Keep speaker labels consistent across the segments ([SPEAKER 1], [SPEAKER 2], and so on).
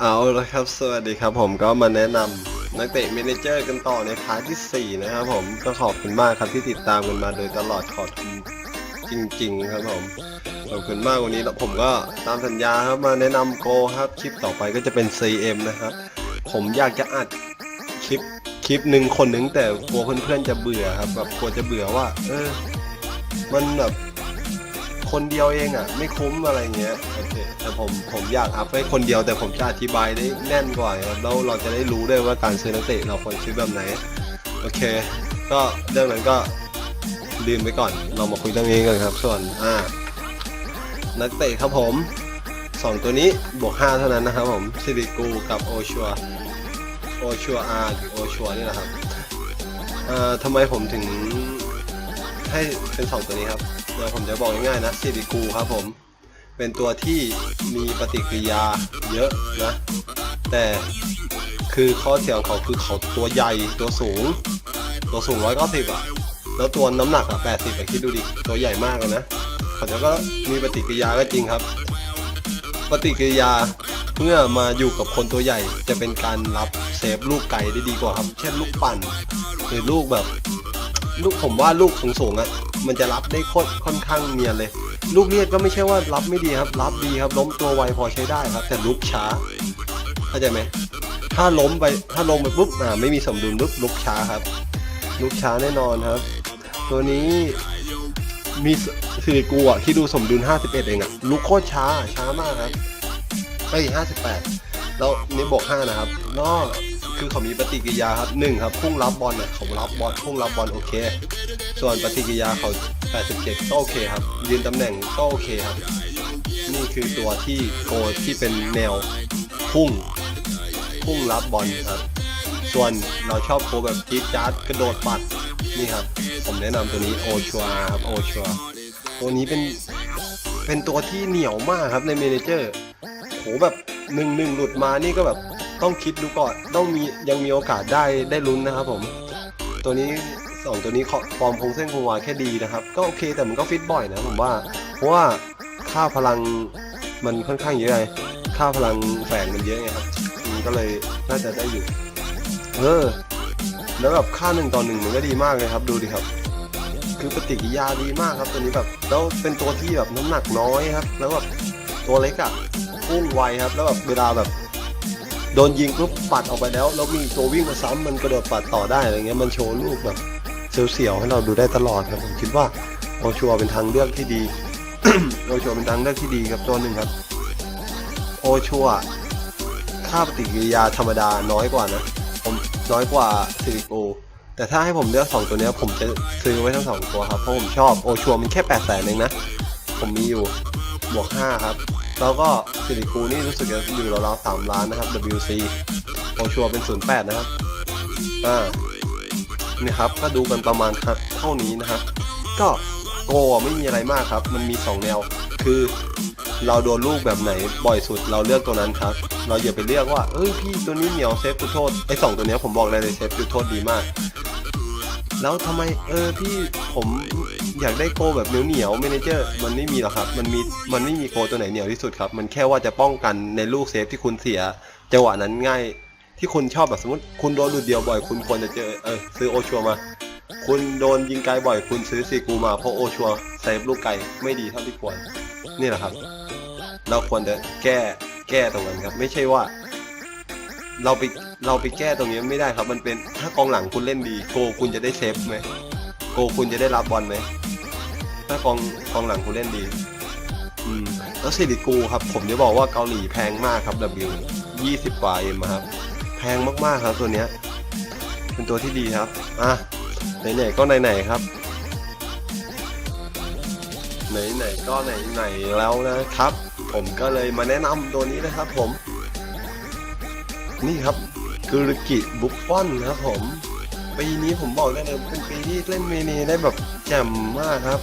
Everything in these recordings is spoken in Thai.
[SPEAKER 1] เอาละครับ สวัสดีครับผมก็มาแนะนำนักเตะเมนเจอร์กันต่อในพาร์ทที่ 4 นะครับผมก็ขอบคุณมากครับที่ติดตามกันมาโดยตลอดขอบคุณจริง ๆ ครับผมขอบคุณมากวันนี้แล้วผมก็ตามสัญญาครับมาแนะนำโกครับคลิปต่อไปก็จะเป็น CM นะครับ ผมอยากจะอัดคลิปคลิปหนึ่งคนหนึ่งแต่กลัวเพื่อนๆจะเบื่อครับแบบกลัวจะเบื่อว่า เออ มันแบบ คนเดียวเองอะ ไม่คุ้มอะไรเงี้ยโอเคแต่ผมผมอยากอัพให้คนเดียวแต่ผมจะอธิบายได้แน่นกว่าครับแล้วเราจะได้รู้ด้วยว่าการซื้อนักเตะเราควรซื้อแบบไหนโอเค ก็เรื่องนั้นก็ลืมไปก่อน เรามาคุยเรื่องนี้กันครับ ส่วนอ่านักเตะครับผมสองตัวนี้บวกห้าเท่านั้นนะครับผมซิริกูกับโอชัวโอชัวอาร์หรือโอชัวนี่แหละครับเอ่อทำไมผมถึงให้เป็นสองตัวนี้ครับ เดี๋ยวผมจะบอกง่ายๆนะซิริกูครับผม เป็นตัวที่มีปฏิกิริยาเยอะนะ แต่คือข้อเสียของเขาคือเขาตัวใหญ่ตัวสูง ตัวสูงร้อยเก้าสิบอะ แล้วตัวน้ำหนักอะแปดสิบอะคิดดูดิ ตัวใหญ่มากเลยนะเขาจะก็มีปฏิกิริยาก็จริงครับ ปฏิกิริยาเมื่อมาอยู่กับคนตัวใหญ่จะเป็นการรับเซฟลูกไก่ได้ดีกว่าครับ เช่นลูกปั่น หรือลูกแบบ ลูกผมว่าลูกสูงๆอะ มันจะรับได้ค่อนค่อนข้างเนียนเลย ลูกเลียดก็ไม่ใช่ว่ารับไม่ดีครับ รับดีครับ ล้มตัวไวพอใช้ได้ครับ แต่ลุกช้าเข้าใจไหมถ้าล้มไปถ้าลงไปปุ๊บอ่าไม่มีสมดุลปุ๊บลุกช้าครับ ลุกช้าแน่นอนครับ ตัวนี้มีสสิริกูอะที่ดูสมดุล 51 เองอะลุกโคตรช้าช้ามากครับเอ้ย58 แล้วนี่บวก5นะครับนอก คือเขามีปฏิกิริยาครับหนึ่งครับพุ่งรับบอลเนี่ยเขารับบอลพุ่งรับบอลโอเค ส่วนปฏิกิริยาเขา 87 ก็โอเคครับ ยืนตำแหน่งก็โอเคครับ นี่คือตัวที่โกที่เป็นแนวพุ่ง พุ่งรับบอลครับ ส่วนเราชอบโกแบบจี๊ดจ๊าดกระโดดปัดนี่ครับ ผมแนะนำตัวนี้โอชัวครับโอชัวตัวนี้เป็นเป็นตัวที่เหนียวมากครับในเมเนเจอร์โหแบบหนึ่งหนึ่งหลุดมานี่ก็แบบ ต้องคิดดูก่อนต้องมียังมีโอกาสได้ได้ลุ้นนะครับผม ตัวนี้สองตัวนี้ฟอร์มคงเส้นคงวาแค่ดีนะครับ ก็โอเคแต่มันก็ฟิตบ่อยนะผมว่า เพราะว่าค่าพลังมันค่อนข้างเยอะไงค่าพลังแฝงมันเยอะไงครับมันก็เลยน่าจะได้อยู่ เออ แล้วแบบค่าหนึ่งต่อหนึ่งมันก็ดีมากเลยครับ ดูดิครับ คือปฏิกิริยาดีมากครับ ตัวนี้แบบแล้วเป็นตัวที่แบบน้ำหนักน้อยครับ แล้วแบบตัวเล็กอะพุ่งไวครับ แล้วแบบเวลาแบบ โดนยิงปุ๊บปัดออกไปแล้ว แล้วมีตัววิ่งมาซ้ำมันกระโดดปัดต่อได้อะไรเงี้ยมันโชว์ลูกแบบเสียวๆให้เราดูได้ตลอดครับผมคิดว่าโอชัวเป็นทางเลือกที่ดีโอชัวเป็นทางเลือกที่ดีครับตัวหนึ่งครับ โอชัวค่าปฏิกิริยาธรรมดาน้อยกว่านะ ผมน้อยกว่าซิลิโกแต่ถ้าให้ผมเลือกสองตัวเนี้ยผมจะซื้อไว้ทั้งสองตัวครับเพราะผมชอบโอชัวมันแค่แปดแสนเองนะ ผมมีอยู่บวกห้าครับ แล้วก็ซิลิคูนี่รู้สึกจะอยู่ราวๆสามล้านนะครับ WC โอชัวเป็นศูนย์แปดนะครับ อ่านี่ครับ ก็ดูกันประมาณเท่านี้นะครับ ก็โกไม่มีอะไรมากครับ มันมีสองแนว คือเราโดนลูกแบบไหนบ่อยสุดเราเลือกตัวนั้นครับ เราอย่าไปเลือกว่า เอ้ยพี่ตัวนี้เหนียวเซฟจุดโทษไอ้สองตัวเนี้ยผมบอกเลยเลยเซฟจุดโทษดีมาก แล้วทำไมเออพี่ผมอยากได้โกแบบเหนียวเหนียวเมนเจอร์มันไม่มีหรอกครับ มันมีมันไม่มีโกตัวไหนเหนียวที่สุดครับ มันแค่ว่าจะป้องกันในลูกเซฟที่คุณเสียจังหวะนั้นง่าย ที่คุณชอบแบบสมมติ คุณโดนหลุดเดียวบ่อย คุณควรจะเจอเออซื้อโอชัวมา คุณโดนยิงไกลบ่อย คุณซื้อซีกูมาเพราะโอชัวเซฟลูกไกลไม่ดีเท่าที่ควรนี่แหละครับ เราควรจะแก้แก้ตรงนั้นครับ ไม่ใช่ว่า เราไปเราไปแก้ตรงนี้ไม่ได้ครับ มันเป็นถ้ากองหลังคุณเล่นดี โกคุณจะได้เซฟไหมโกคุณจะได้รับบอลไหมถ้ากองกองหลังคุณเล่นดี อืมแล้วซิลิกูครับ ผมจะบอกว่าเกาหลีแพงมากครับ W 20กว่าเอ็มครับ แพงมากๆครับตัวเนี้ย เป็นตัวที่ดีครับ อะไหนๆก็ไหนๆครับ ไหนๆก็ไหนๆแล้วนะครับ ผมก็เลยมาแนะนำตัวนี้นะครับผม นี่ครับกุรกิบุฟฟอนครับผมปีนี้ผมบอกได้เลยเป็นปีที่เล่นเมเนได้แบบแจ่มมากครับ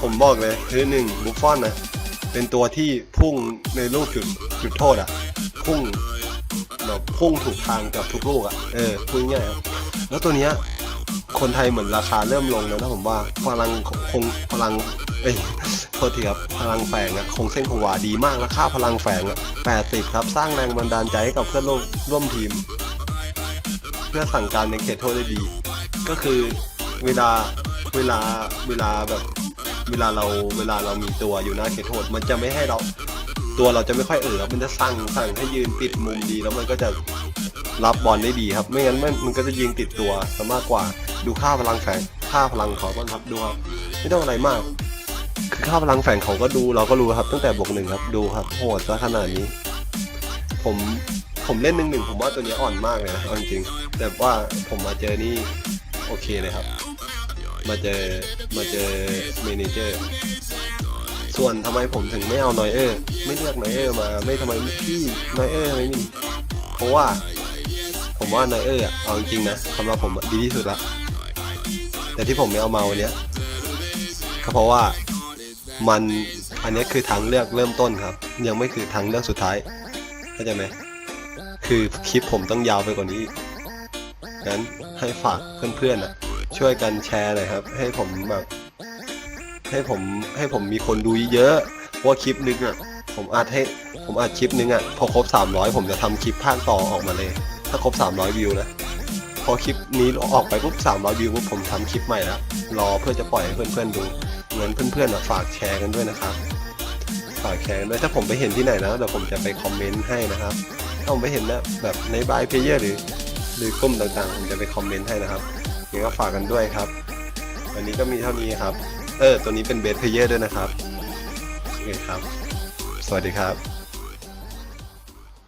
[SPEAKER 1] ผมบอกเลยคือหนึ่งบุฟฟอนนะเป็นตัวที่พุ่งในลูกจุดจุดโทษอะพุ่งแบบพุ่งถูกทางกับทุกลูกอะเออพุ่งง่ายครับแล้วตัวเนี้ย คนไทยเหมือนราคาเริ่มลงแล้วนะผมว่าพลังคงพลังเอ้ยพษทีครับพลังแฝงอะคงเส้นคงวาดีมากแล้วค่าพลังแฝงอะ80ครับสร้างแรงบันดาลใจให้กับเพื่อนร่วมร่วมทีม เพื่อสั่งการในเขตโทษได้ดี ก็คือเวลาเวลาเวลาแบบเวลาเราเวลาเรามีตัวอยู่หน้าเขตโทษมันจะไม่ให้เราตัวเราจะไม่ค่อยเออมันจะสั่งสั่งให้ยืนติดมุมดีแล้วมันก็จะรับบอลได้ดีครับ ไม่งั้นมันมันก็จะยิงติดตัวซะมากกว่า ดูค่าพลังแฝงค่าพลังเขาบ้างครับดูครับไม่ต้องอะไรมาก คือค่าพลังแฝงเขาก็ดูเราก็รู้ครับ ตั้งแต่บวกหนึ่งครับดูครับโหดซะขนาดนี้ ผมผมเล่นหนึ่งหนึ่งผมว่าตัวนี้อ่อนมากเลยนะจริงๆแต่ว่าผมมาเจอนี่โอเคเลยครับ มาเจอมาเจอเมนเจอร์ส่วนทำไมผมถึงไม่เอานอยเออร์ไม่เลือกนอยเออร์มาไม่ทำไมพี่นอยเออร์ทำไมนี่เพราะว่า ผมว่านอยเออร์อะเอาจริงนะสำหรับผมดีที่สุดละ แต่ที่ผมไม่เอามาวันนี้ก็เพราะว่ามันอันนี้คือทางเลือกเริ่มต้นครับ ยังไม่คือทางเลือกสุดท้ายเข้าใจไหมคือคลิปผมต้องยาวไปกว่านี้งั้นให้ฝากเพื่อนๆอะ ช่วยกันแชร์หน่อยครับ ให้ผมแบบให้ผมให้ผมมีคนดูเยอะเพราะคลิปนึงอะ ผมอัดให้ผมอัดคลิปนึงอะพอครบ 300 ผมจะทำคลิปภาคต่อออกมาเลย ถ้าครบ 300 วิวนะ พอคลิปนี้ออกไปปุ๊บ300วิวปุ๊บผมทำคลิปใหม่แล้วรอเพื่อจะปล่อยให้เพื่อนๆดูเงินเพื่อนๆฝากแชร์กันด้วยนะครับฝากแชร์กันด้วยถ้าผมไปเห็นที่ไหนนะเดี๋ยวผมจะไปคอมเมนต์ให้นะครับถ้าผมไปเห็นนะแบบในบายเพเยอร์หรือ หรือกลุ่มต่างๆ ผมจะไปคอมเมนต์ให้นะครับยังไงก็ฝากกันด้วยครับ วันนี้ก็มีเท่านี้ครับ เออตัวนี้เป็นเบสเพเยอร์ด้วยนะครับโอเคครับ สวัสดีครับ